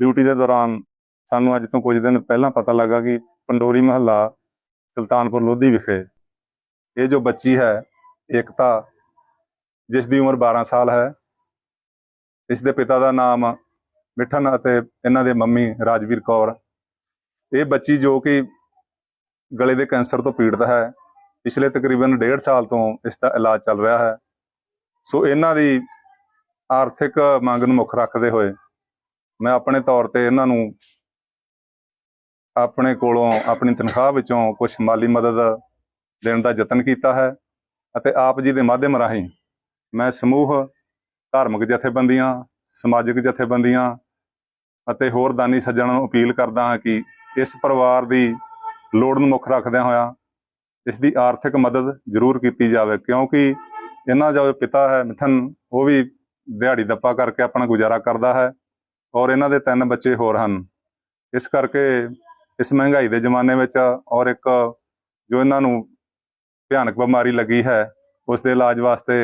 Duty ਦੇ ਦੌਰਾਨ ਸਾਨੂੰ ਅੱਜ ਤੋਂ ਕੁਝ ਦਿਨ ਪਹਿਲਾਂ ਪਤਾ ਲੱਗਾ ਕਿ ਪੰਡੋਰੀ ਮਹੱਲਾ ਸੁਲਤਾਨਪੁਰ ਲੋਧੀ ਵਿਖੇ ਇਹ ਜੋ ਬੱਚੀ ਹੈ, ਏਕਤਾ, ਜਿਸ ਦੀ ਉਮਰ 12 ਸਾਲ ਹੈ, ਇਸ ਦੇ ਪਿਤਾ ਦਾ ਨਾਮ ਮਿਠਨ ਅਤੇ ਇਹਨਾਂ ਦੇ ਮੰਮੀ ਰਾਜਵੀਰ ਕੌਰ। ਇਹ ਬੱਚੀ ਜੋ ਕਿ ਗਲੇ ਦੇ ਕੈਂਸਰ ਤੋਂ ਪੀੜਤ ਹੈ, ਪਿਛਲੇ ਤਕਰੀਬਨ 1.5 ਸਾਲ ਤੋਂ ਇਸ ਦਾ ਇਲਾਜ ਚੱਲ ਰਿਹਾ ਹੈ। ਸੋ ਇਹਨਾਂ ਦੀ ਆਰਥਿਕ ਮੰਗ ਨੂੰ ਮੁੱਖ ਰੱਖਦੇ ਹੋਏ ਮੈਂ ਆਪਣੇ ਤੌਰ ਤੇ ਇਹਨਾਂ ਨੂੰ ਆਪਣੇ ਕੋਲੋਂ ਆਪਣੀ ਤਨਖਾਹ ਵਿੱਚੋਂ ਕੁਝ ਮਾਲੀ ਮਦਦ ਦੇਣ ਦਾ ਯਤਨ ਕੀਤਾ ਹੈ ਅਤੇ ਆਪ ਜੀ ਦੇ ਮਾਧਿਅਮ ਰਾਹੀਂ ਮੈਂ ਸਮੂਹ, ਧਾਰਮਿਕ ਜਥੇਬੰਦੀਆਂ, ਸਮਾਜਿਕ ਜਥੇਬੰਦੀਆਂ ਅਤੇ ਹੋਰ ਦਾਨੀ ਸੱਜਣਾਂ ਨੂੰ ਅਪੀਲ ਕਰਦਾ ਹਾਂ ਕਿ ਇਸ ਪਰਿਵਾਰ ਦੀ ਲੋੜ ਨੂੰ ਮੁੱਖ ਰੱਖਦਿਆਂ ਹੋਇਆਂ ਇਸ ਦੀ ਆਰਥਿਕ ਮਦਦ ਜ਼ਰੂਰ ਕੀਤੀ ਜਾਵੇ, ਕਿਉਂਕਿ ਇਹਨਾਂ ਦਾ ਜੋ ਪਿਤਾ ਹੈ ਮਿਥਨ, ਉਹ ਵੀ ਦਿਹਾੜੀ ਦੱਪਾ ਕਰਕੇ ਆਪਣਾ ਗੁਜ਼ਾਰਾ ਕਰਦਾ ਹੈ। ਔਰ ਇਹਨਾਂ ਦੇ ਤਿੰਨ ਬੱਚੇ ਹੋਰ ਹਨ। ਇਸ ਕਰਕੇ ਇਸ ਮਹਿੰਗਾਈ ਦੇ ਜ਼ਮਾਨੇ ਵਿੱਚ ਔਰ ਇੱਕ ਜੋ ਇਹਨਾਂ ਨੂੰ ਭਿਆਨਕ ਬਿਮਾਰੀ ਲੱਗੀ ਹੈ, ਉਸ ਦੇ ਇਲਾਜ ਵਾਸਤੇ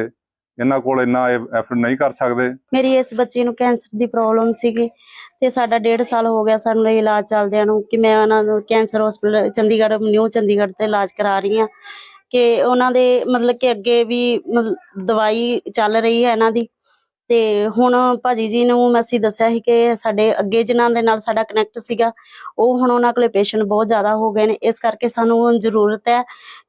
ਇਹਨਾਂ ਕੋਲ ਇੰਨਾ ਐਫਰਟ ਨਹੀਂ ਕਰ ਸਕਦੇ। ਮੇਰੀ ਇਸ ਬੱਚੀ ਨੂੰ ਕੈਂਸਰ ਦੀ ਪ੍ਰੋਬਲਮ ਸੀਗੀ ਤੇ ਸਾਡਾ ਡੇਢ ਸਾਲ ਹੋ ਗਿਆ ਸਾਨੂੰ ਇਲਾਜ ਚੱਲਦਿਆਂ ਨੂੰ ਕਿ ਮੈਂ ਉਹਨਾਂ ਨੂੰ cancer hospital Chandigarh new Chandigarh ਤੇ ਇਲਾਜ ਕਰਾ ਰਹੀ ਹਾਂ। ਕਿ ਉਹਨਾਂ ਦੇ ਮਤਲਬ ਕਿ ਅੱਗੇ ਵੀ ਦਵਾਈ ਚੱਲ ਰਹੀ ਹੈ ਇਹਨਾਂ ਦੀ। ਤੇ ਹੁਣ ਭਾਜੀ ਜੀ ਨੂੰ ਮੈਂ ਅਸੀਂ ਦੱਸਿਆ ਸੀ ਕਿ ਸਾਡੇ ਅੱਗੇ ਜਿਨ੍ਹਾਂ ਦੇ ਨਾਲ ਸਾਡਾ ਕਨੈਕਟ ਸੀਗਾ ਉਹ ਹੁਣ ਉਹਨਾਂ ਕੋਲੇ ਪੇਸ਼ੈਂਟ ਬਹੁਤ ਜ਼ਿਆਦਾ ਹੋ ਗਏ ਨੇ। ਇਸ ਕਰਕੇ ਸਾਨੂੰ ਜ਼ਰੂਰਤ ਹੈ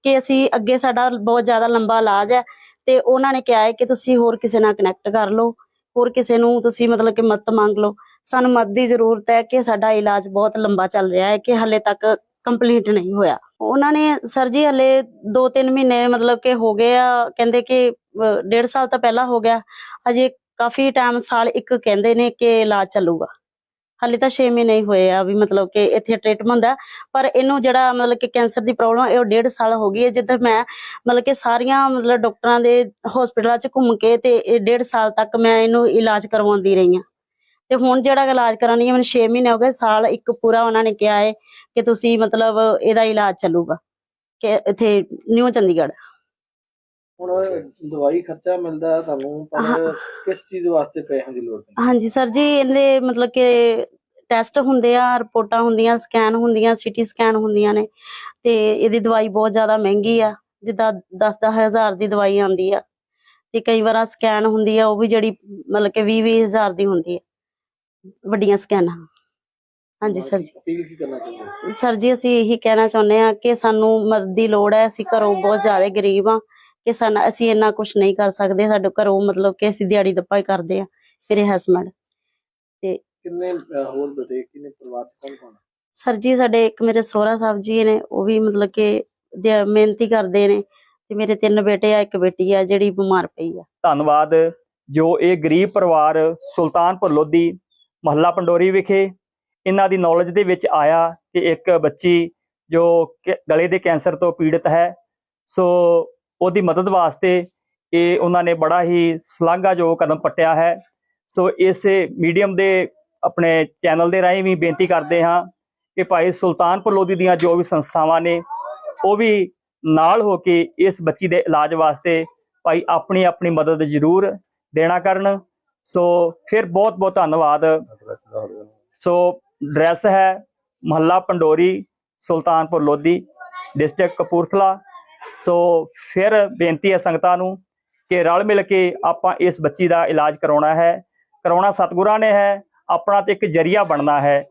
ਕਿ ਅਸੀਂ ਅੱਗੇ ਸਾਡਾ ਬਹੁਤ ਜ਼ਿਆਦਾ ਲੰਬਾ ਇਲਾਜ ਹੈ ਤੇ ਉਹਨਾਂ ਨੇ ਕਿਹਾ ਹੈ ਕਿ ਤੁਸੀਂ ਹੋਰ ਕਿਸੇ ਨਾਲ ਕਨੈਕਟ ਕਰ ਲਓ ਹੋਰ ਕਿਸੇ ਨੂੰ ਤੁਸੀਂ ਮਤਲਬ ਕਿ ਮਦਦ ਮੰਗ ਲਓ। ਸਾਨੂੰ ਮਦਦ ਦੀ ਜ਼ਰੂਰਤ ਹੈ ਕਿ ਸਾਡਾ ਇਲਾਜ ਬਹੁਤ ਲੰਬਾ ਚੱਲ ਰਿਹਾ ਹੈ ਕਿ ਹਲੇ ਤੱਕ ਕੰਪਲੀਟ ਨਹੀਂ ਹੋਇਆ। ਉਹਨਾਂ ਨੇ ਸਰ ਜੀ ਹਲੇ 2-3 ਮਹੀਨੇ ਮਤਲਬ ਕਿ ਹੋ ਗਏ ਆ ਕਹਿੰਦੇ ਕਿ ਅਹ, ਡੇਢ ਸਾਲ ਤਾਂ ਪਹਿਲਾਂ ਹੋ ਗਿਆ ਅਜੇ ਕਾਫੀ ਟਾਈਮ ਸਾਲ ਇੱਕ ਕਹਿੰਦੇ ਨੇ ਕਿ ਇਲਾਜ ਚੱਲੂਗਾ। ਹਲੇ ਤਾਂ 6 ਮਹੀਨੇ ਹੀ ਹੋਏ ਆ ਵੀ ਮਤਲਬ ਕਿ ਇੱਥੇ ਟ੍ਰੀਟਮੈਂਟ ਹੁੰਦਾ ਪਰ ਇਹਨੂੰ ਜਿਹੜਾ ਮਤਲਬ ਕਿ ਕੈਂਸਰ ਦੀ ਪ੍ਰੋਬਲਮ ਇਹ ਡੇਢ ਸਾਲ ਹੋ ਗਈ ਹੈ, ਜਿੱਦਾਂ ਮੈਂ ਮਤਲਬ ਕਿ ਸਾਰੀਆਂ ਮਤਲਬ ਡਾਕਟਰਾਂ ਦੇ ਹਸਪੀਟਲਾਂ 'ਚ ਘੁੰਮ ਕੇ ਤੇ ਇਹ ਡੇਢ ਸਾਲ ਤੱਕ ਮੈਂ ਇਹਨੂੰ ਇਲਾਜ ਕਰਵਾਉਂਦੀ ਰਹੀ ਹਾਂ। ਤੇ ਹੁਣ ਜਿਹੜਾ ਇਲਾਜ ਕਰਾਉਣੀ ਹੈ, ਮੈਨੂੰ 6 ਮਹੀਨੇ ਹੋ ਗਏ, ਸਾਲ ਇੱਕ ਪੂਰਾ ਉਹਨਾਂ ਨੇ ਕਿਹਾ ਹੈ ਕਿ ਤੁਸੀਂ ਮਤਲਬ ਇਹਦਾ ਇਲਾਜ ਚੱਲੂਗਾ, ਕਿ ਇੱਥੇ ਨਿਊ ਚੰਡੀਗੜ੍ਹ। ਹੁਣ ਦਵਾਈ ਖਰਚਾ ਮਿਲਦਾ ਤੁਹਾਨੂੰ ਪਰ। ਕਿਸ ਚੀਜ਼ ਵਾਸਤੇ ਪੈਸਿਆਂ ਦੀ ਲੋੜ ਹੈ ਹਾਂਜੀ ਸਰ ਜੀ ਇਹਦੇ ਮਤਲਬ ਕਿ ਟੈਸਟ ਹੁੰਦੇ ਆ ਰਿਪੋਰਟਾਂ ਹੁੰਦੀਆਂ ਸਕੈਨ ਹੁੰਦੀਆਂ ਸੀਟੀ ਸਕੈਨ ਹੁੰਦੀਆਂ ਨੇ ਤੇ ਇਹਦੀ ਦਵਾਈ ਬਹੁਤ ਜ਼ਿਆਦਾ ਮਹਿੰਗੀ ਆ ਜਿੱਦਾਂ 10 ਹਜ਼ਾਰ ਦੀ ਦਵਾਈ ਆਉਂਦੀ ਆ ਤੇ ਕਈ ਵਾਰ ਸਕੈਨ ਹੁੰਦੀ ਆ ਉਹ ਵੀ ਜਿਹੜੀ ਮਤਲਬ ਕਿ 20 ਹਜ਼ਾਰ ਦੀ ਹੁੰਦੀ ਆ ਵੱਡੀਆਂ ਸਕੈਨਾਂ ਹਾਂਜੀ ਸਰ ਜੀ ਅਪੀਲ ਕੀ ਕਰਨਾ ਚਾਹੁੰਦੇ ਹੋ? ਸਰ ਜੀ ਅਸੀਂ ਇਹੀ ਕਹਿਣਾ ਚਾਹੁੰਦੇ ਆ ਕਿ ਸਾਨੂੰ ਮਦਦ ਦੀ ਲੋੜ ਹੈ ਅਸੀਂ ਘਰੋਂ ਬਹੁਤ ਜ਼ਿਆਦਾ ਗਰੀਬ ਆ ਕਿ ਸਾਡਾ ਅਸੀਂ ਇੰਨਾ ਕੁਝ ਨਹੀਂ ਕਰ ਸਕਦੇ ਸਾਡੇ ਘਰੋਂ ਮਤਲਬ ਕਿ ਅਸੀਂ ਦਿਹਾੜੀ ਦੱਪਾ ਹੀ ਕਰਦੇ ਆ ਮੇਰੇ ਹਸਬੰਡ ਕਿੰਨੇ ਅਹ, ਹੋਰ ਬਤੇ ਕਿੰਨੇ ਪਰਿਵਾਰ ਚ ਕੌਣ? ਸਰ ਜੀ ਸਾਡੇ ਇੱਕ ਮੇਰੇ ਸਹੁਰਾ ਸਾਹਿਬ ਜੀ ਨੇ ਉਹ ਵੀ ਮਤਲਬ ਕਿ ਮਿਹਨਤੀ ਕਰਦੇ ਨੇ ਤੇ ਮੇਰੇ ਤਿੰਨ ਬੇਟੇ ਆ ਇੱਕ ਬੇਟੀ ਆ ਜਿਹੜੀ ਬਿਮਾਰ ਪਈ ਆ। ਧੰਨਵਾਦ। ਜੋ ਇਹ ਗਰੀਬ ਪਰਿਵਾਰ ਸੁਲਤਾਨਪੁਰ ਲੋਧੀ ਮਹੱਲਾ ਪੰਡੋਰੀ ਵਿਖੇ ਇਹਨਾਂ ਦੀ ਨੌਲੇਜ ਦੇ ਵਿੱਚ ਆਇਆ ਕਿ ਇੱਕ ਬੱਚੀ ਜੋ ਗਲੇ ਦੇ ਕੈਂਸਰ ਤੋਂ ਪੀੜਤ ਹੈ। ਸੋ ਉਹਦੀ ਮਦਦ ਵਾਸਤੇ ਇਹ ਉਹਨਾਂ ਨੇ ਬੜਾ ਹੀ ਸ਼ਲਾਘਾਯੋਗ ਕਦਮ ਪੱਟਿਆ ਹੈ। ਸੋ ਇਸ ਮੀਡੀਅਮ ਦੇ ਆਪਣੇ ਚੈਨਲ ਦੇ ਰਾਹੀਂ ਵੀ ਬੇਨਤੀ ਕਰਦੇ ਹਾਂ ਕਿ ਭਾਈ ਸੁਲਤਾਨਪੁਰ ਲੋਧੀ ਦੀਆਂ ਜੋ ਵੀ ਸੰਸਥਾਵਾਂ ਨੇ, ਉਹ ਵੀ ਨਾਲ ਹੋ ਕੇ ਇਸ ਬੱਚੀ ਦੇ ਇਲਾਜ ਵਾਸਤੇ ਭਾਈ ਆਪਣੀ ਆਪਣੀ ਮਦਦ ਜ਼ਰੂਰ ਦੇਣਾ ਕਰਨ। ਸੋ ਫਿਰ ਬਹੁਤ ਬਹੁਤ ਧੰਨਵਾਦ। ਸੋ ਡਰੈਸ ਹੈ ਮਹੱਲਾ ਪੰਡੋਰੀ, ਸੁਲਤਾਨਪੁਰ ਲੋਧੀ, ਡਿਸਟ੍ਰਿਕਟ ਕਪੂਰਥਲਾ। ਸੋ ਫਿਰ ਬੇਨਤੀ ਹੈ ਸੰਗਤਾਂ ਨੂੰ ਕਿ ਰਲ ਮਿਲ ਕੇ ਆਪਾਂ ਇਸ ਬੱਚੀ ਦਾ ਇਲਾਜ ਕਰਾਉਣਾ ਹੈ। ਕਰਾਉਣਾ ਸਤਿਗੁਰਾਂ ਨੇ ਹੈ, ਆਪਣਾ ਤੇ ਇੱਕ ਜਰੀਆ ਬਣਨਾ ਹੈ।